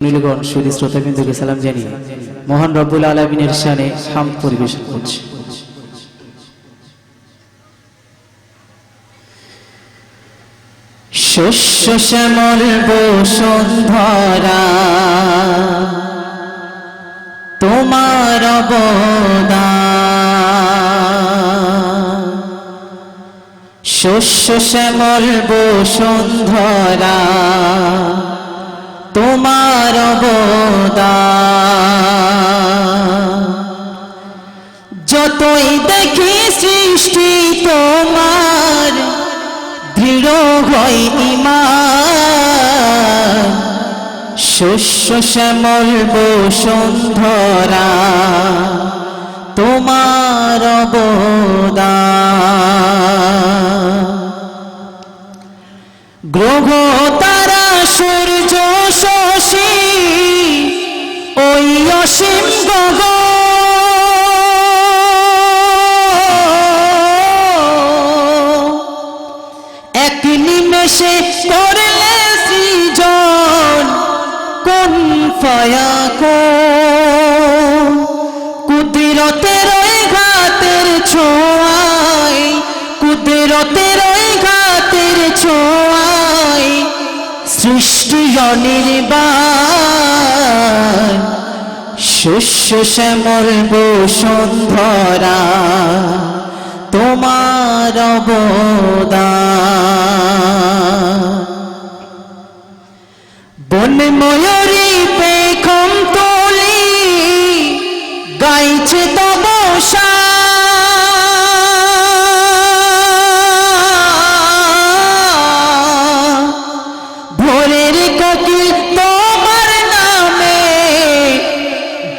নীলগণ সুদী শ্রোতাবিন্দুকে সালাম জানিয়ে মহান রব্বুল আলমিনের শানে হাম পরিবেশন করছি। শস্য শ্যামল বসুন্ধরা তোমার শস্য শ্যামল বসুন্ধরা তোমার অবদান যতই দেখি সৃষ্টি তোমার দৃঢ় হয় ইমান। শস্য শ্যামল বসুন্ধরা তোমার অবদান। গ্রহ নিমেষে করলে সৃজন কোন ফয়া কুদিরতের ওই ঘাতের ছোঁয়ায়, কুদিরতের ঘাতের ছোঁয়ায় সৃষ্টি অনির্বাণ। শস্য শ্যামল বসুন্ধরা তোমার অবদান।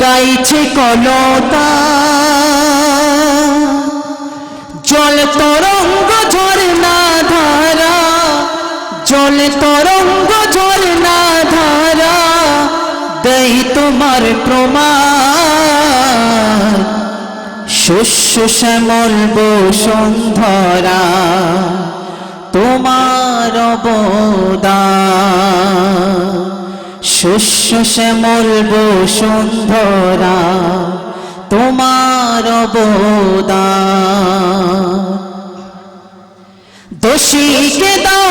গাইছে কলতা। জল তরঙ্গ ঝরনা ধারা, জল তরঙ্গ ঝরনা ধারা, দেই তোমার প্রমাণ। শস্য শ্যামল বসুন্ধরা, তোমার অবদান। শস্য শ্যামল বসুন্ধরা তোমার অবদান। দোষীকে দাও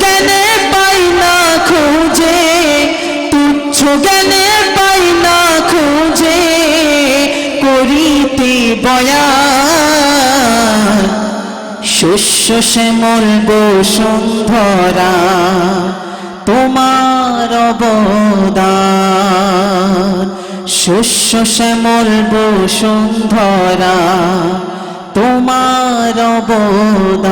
জ্ঞানে পাই না খুঁজে, তুচ্ছ জ্ঞানে পাই না খুঁজে, করিতে বয়ান শস্য শ্যামল বসুন্ধরা তোমার অবদান। শস্য শ্যামল বসুন্ধরা তোমার অবদান।